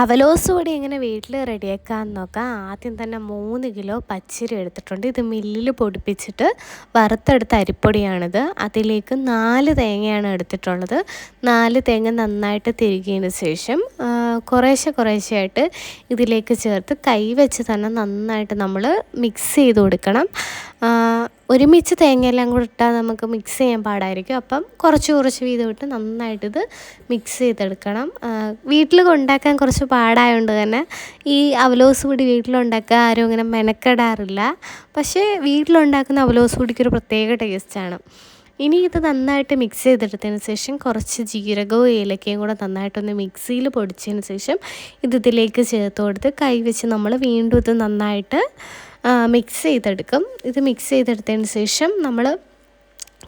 അവലോസ് പൊടി എങ്ങനെ വീട്ടിൽ റെഡിയാക്കാമെന്ന് നോക്കാം. ആദ്യം തന്നെ മൂന്ന് കിലോ പച്ചരി എടുത്തിട്ടുണ്ട്. ഇത് മില്ലിൽ പൊടിപ്പിച്ചിട്ട് വറുത്തെടുത്ത അരിപ്പൊടിയാണിത്. അതിലേക്ക് നാല് തേങ്ങയാണ് എടുത്തിട്ടുള്ളത്. നാല് തേങ്ങ നന്നായിട്ട് തിരികിയതിന് ശേഷം കുറേശ്ശെ കുറേശ്ശെ കുറേശ്ശെയായിട്ട് ഇതിലേക്ക് ചേർത്ത് കൈ വെച്ച് തന്നെ നന്നായിട്ട് നമ്മൾ മിക്സ് ചെയ്ത് കൊടുക്കണം. ഒരുമിച്ച് തേങ്ങയെല്ലാം കൂടെ ഇട്ടാൽ നമുക്ക് മിക്സ് ചെയ്യാൻ പാടായിരിക്കും. അപ്പം കുറച്ച് കുറച്ച് വീതം ഇട്ട് നന്നായിട്ട് ഇത് മിക്സ് ചെയ്തെടുക്കണം വീട്ടിൽ ഉണ്ടാക്കാൻ കുറച്ച് പാടായതുകൊണ്ട് തന്നെ ഈ അവലോസ് പൊടി വീട്ടിലുണ്ടാക്കുക ആരും അങ്ങനെ മെനക്കെടാറില്ല. പക്ഷേ വീട്ടിലുണ്ടാക്കുന്ന അവലോസ് പൊടിക്ക് ഒരു പ്രത്യേക ടേസ്റ്റാണ് ഇനി ഇത് നന്നായിട്ട് മിക്സ് ചെയ്തെടുത്തതിന് ശേഷം കുറച്ച് ജീരകവും ഏലക്കയും കൂടെ നന്നായിട്ടൊന്ന് മിക്സിയിൽ പൊടിച്ചതിന് ശേഷം ഇത് ഇതിലേക്ക് ചേർത്ത് കൊടുത്ത് കൈ വെച്ച് നമ്മൾ വീണ്ടും ഇത് നന്നായിട്ട് മിക്സ് ചെയ്തെടുക്കും. ഇത് മിക്സ് ചെയ്തെടുത്തതിന് ശേഷം നമ്മൾ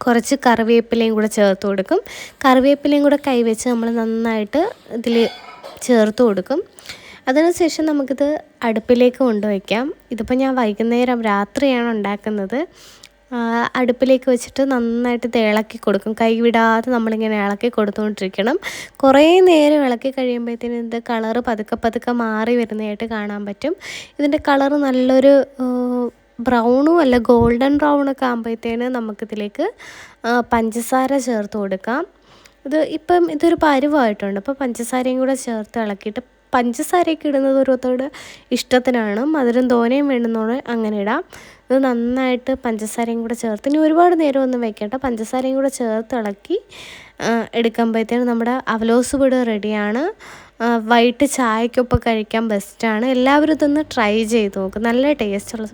കുറച്ച് കറിവേപ്പിലയും കൂടെ ചേർത്ത് കൊടുക്കും. കറിവേപ്പിലയും കൂടെ കൈവച്ച് നമ്മൾ നന്നായിട്ട് ഇതിൽ ചേർത്ത് കൊടുക്കും. അതിനുശേഷം നമുക്കിത് അടുപ്പിലേക്ക് കൊണ്ടുവയ്ക്കാം. ഇതിപ്പോൾ ഞാൻ വൈകുന്നേരം രാത്രിയാണ് ഉണ്ടാക്കുന്നത്. അടുപ്പിലേക്ക് വെച്ചിട്ട് നന്നായിട്ട് ഇത് ഇളക്കി കൊടുക്കും. കൈ വിടാതെ നമ്മളിങ്ങനെ ഇളക്കി കൊടുത്തുകൊണ്ടിരിക്കണം. കുറേ നേരം ഇളക്കി കഴിയുമ്പോഴത്തേനും ഇത് കളറ് പതുക്കെ പതുക്കെ മാറി വരുന്നതായിട്ട് കാണാൻ പറ്റും. ഇതിന്റെ കളറ് നല്ലൊരു ബ്രൗണും അല്ല ഗോൾഡൻ ബ്രൗണൊക്കെ ആകുമ്പോഴത്തേന് നമുക്കിതിലേക്ക് പഞ്ചസാര ചേർത്ത് കൊടുക്കാം. ഇത് ഇപ്പം ഇതൊരു പരുവായിട്ടുണ്ട്. അപ്പോൾ പഞ്ചസാരയും കൂടെ ചേർത്ത് ഇളക്കിയിട്ട് പഞ്ചസാരയൊക്കെ ഇടുന്നത് ഓരോരുത്തരുടെ ഇഷ്ടത്തിനാണ്. മധുരം തോനയും വേണ്ടുന്നോടെ അങ്ങനെ ഇടാം. ഇത് നന്നായിട്ട് പഞ്ചസാരയും കൂടെ ചേർത്ത് ഇനി ഒരുപാട് നേരം ഒന്നും വെക്കട്ടെ. പഞ്ചസാരയും കൂടെ ചേർത്ത് ഇളക്കി എടുക്കുമ്പോഴത്തേനും നമ്മുടെ അവലോസ് പൊടി റെഡിയാണ്. വൈകിട്ട് ചായക്കൊപ്പം കഴിക്കാൻ ബെസ്റ്റാണ് എല്ലാവരും ഇതൊന്ന് ട്രൈ ചെയ്ത് നോക്കും. നല്ല ടേസ്റ്റുള്ള